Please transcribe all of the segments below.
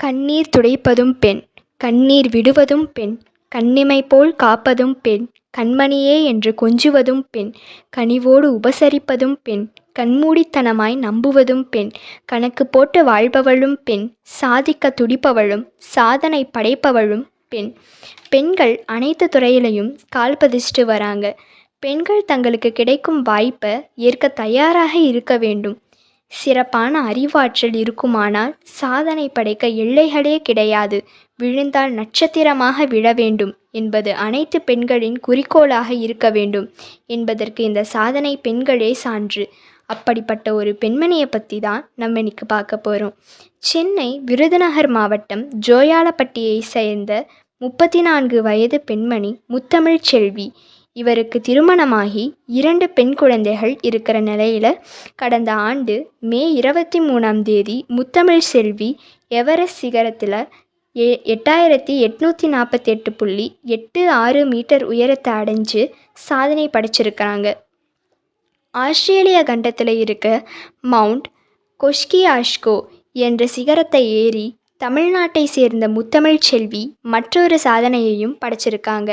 கண்ணீர் துடைப்பதும் பெண் கண்ணீர் விடுவதும் பெண் கண்ணிமை போல் காப்பதும் பெண் கண்மணியே என்று கொஞ்சுவதும் பெண் கனிவோடு உபசரிப்பதும் பெண் கண்மூடித்தனமாய் நம்புவதும் பெண் கணக்கு போட்டு வாழ்பவளும் பெண் சாதிக்க துடிப்பவளும் சாதனை படைப்பவளும் பெண். பெண்கள் அனைத்து துறையிலையும் கால் பதிச்சுட்டு வராங்க. பெண்கள் தங்களுக்கு கிடைக்கும் வாய்ப்பை ஏற்க தயாராக இருக்க வேண்டும். சிறப்பான அறிவாற்றல் இருக்குமானால் சாதனை படைக்க எல்லைகளே கிடையாது. விழுந்தால் நட்சத்திரமாக விழ வேண்டும் என்பது அனைத்து பெண்களின் குறிக்கோளாக இருக்க வேண்டும் என்பதற்கு இந்த சாதனை பெண்களே சான்று. அப்படிப்பட்ட ஒரு பெண்மணியை பற்றி தான் நம்ம இன்னைக்கு பார்க்க போகிறோம் சென்னை விருதுநகர் மாவட்டம் ஜோயாலப்பட்டியை சேர்ந்த முப்பத்தி நான்கு வயது பெண்மணி முத்தமிழ் செல்வி. இவருக்கு திருமணமாகி இரண்டு பெண் குழந்தைகள் இருக்கிற நிலையில் கடந்த ஆண்டு மே இருபத்தி மூணாம் தேதி முத்தமிழ் செல்வி எவரெஸ்ட் சிகரத்தில் எ எட்டாயிரத்தி எட்நூற்றி நாற்பத்தி எட்டு புள்ளி எட்டு ஆறு மீட்டர் உயரத்தை அடைஞ்சு சாதனை படைச்சிருக்கிறாங்க. ஆஸ்திரேலிய கண்டத்தில் இருக்க மவுண்ட் கொஷ்கியாஷ்கோ என்ற சிகரத்தை ஏறி தமிழ்நாட்டை சேர்ந்த முத்தமிழ் செல்வி மற்றொரு சாதனையையும் படைச்சிருக்காங்க.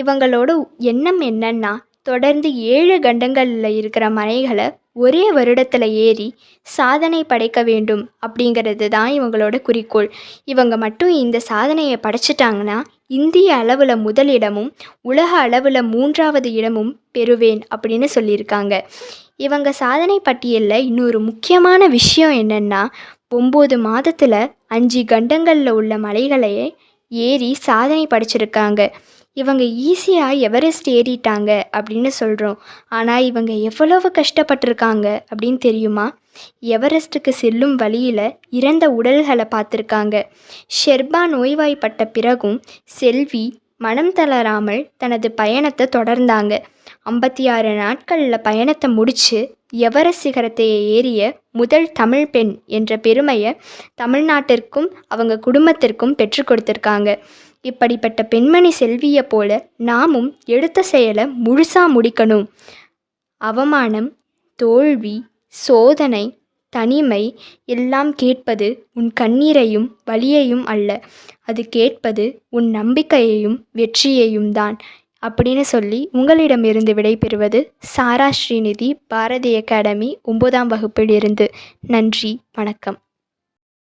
இவங்களோட எண்ணம் என்னன்னா தொடர்ந்து ஏழு கண்டங்களில் இருக்கிற மலைகளை ஒரே வருடத்தில் ஏறி சாதனை படைக்க வேண்டும் அப்படிங்கிறது தான் இவங்களோட குறிக்கோள். இவங்க மட்டும் இந்த சாதனையை படைச்சிட்டாங்கன்னா இந்திய அளவில் முதலிடமும் உலக அளவில் மூன்றாவது இடமும் பெறுவேன் அப்படின்னு சொல்லியிருக்காங்க. இவங்க சாதனை பட்டியலில் இன்னொரு முக்கியமான விஷயம் என்னென்னா ஒம்பது மாதத்தில் அஞ்சு கண்டங்களில் உள்ள மலைகளையே ஏறி சாதனை படைச்சிருக்காங்க. இவங்க ஈஸியாக எவரெஸ்ட் ஏறிட்டாங்க அப்படின்னு சொல்கிறோம் ஆனால் இவங்க எவ்வளவு கஷ்டப்பட்டிருக்காங்க அப்படின்னு தெரியுமா? எவரெஸ்ட்டுக்கு செல்லும் வழியில் இறந்த உடல்களை பார்த்துருக்காங்க. ஷெர்பா நோய்வாய்ப்பட்ட பிறகும் செல்வி மனம் தளராமல் தனது பயணத்தை தொடர்ந்தாங்க. ஐம்பத்தி ஆறு நாட்களில் பயணத்தை முடித்து எவரெஸ்ட் சிகரத்தை ஏறிய முதல் தமிழ் பெண் என்ற பெருமையை தமிழ்நாட்டிற்கும் அவங்க குடும்பத்திற்கும் பெற்றுக் கொடுத்துருக்காங்க. இப்படிப்பட்ட பெண்மணி செல்வியை போல நாமும் எடுத்த செயலை முழுசாக முடிக்கணும். அவமானம் தோல்வி சோதனை தனிமை எல்லாம் கேட்பது உன் கண்ணீரையும் வலியையும் அல்ல. அது கேட்பது உன் நம்பிக்கையையும் வெற்றியையும் தான் அப்படின்னு சொல்லி உங்களிடமிருந்து விடைபெறுவது சாரா ஸ்ரீநிதி பாரதி அகாடமி ஒன்பதாம் வகுப்பிலிருந்து. நன்றி வணக்கம்.